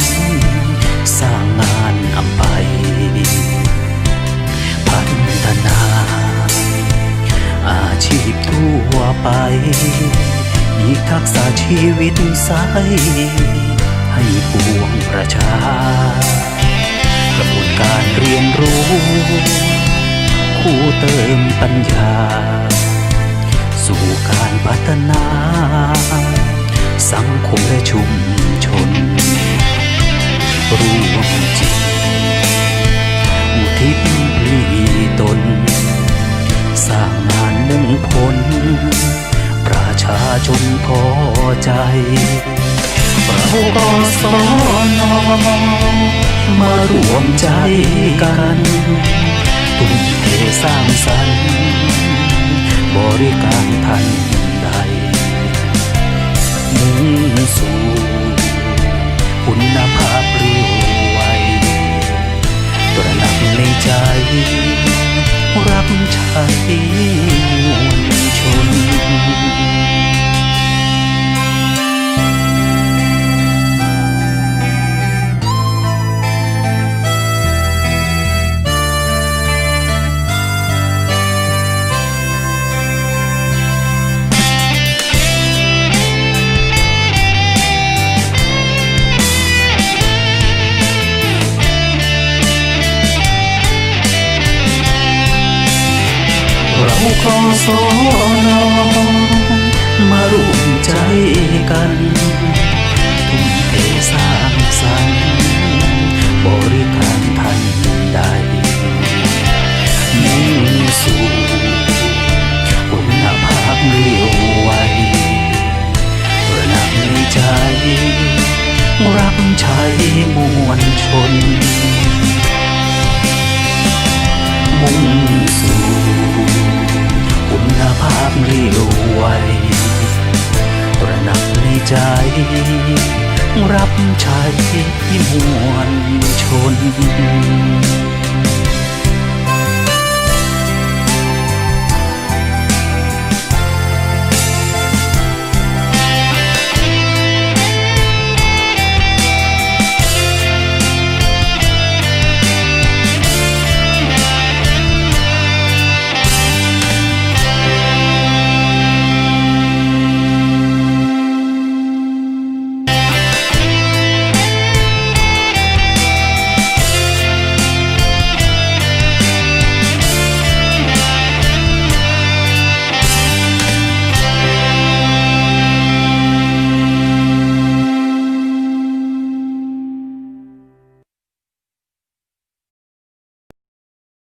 นสร้างงานอำไป พัฒนา อาชีพทั่วไปมีทักษะชีวิตใสให้ปวงประชา กระบวนการเรียนรู้ คู่เติมปัญญา สู่การพัฒนา ชาชนพอใจเราก็สอนอมารวมใจกันทุ่มเทสร้างสรรค์บริการทันใดมุ่งสู่คุณภาพเรียวไวตระหนักในใจ รับใช้มวลชน สอนอมาร่วมใจกันทุ่มเทสร้างสรรค์บริการทันใดมุ่งสู่คุณภาพเรียวไวระหนักในใจ รับใช้มวลชน มุ่งสู่ ใจรับใช้มวลชน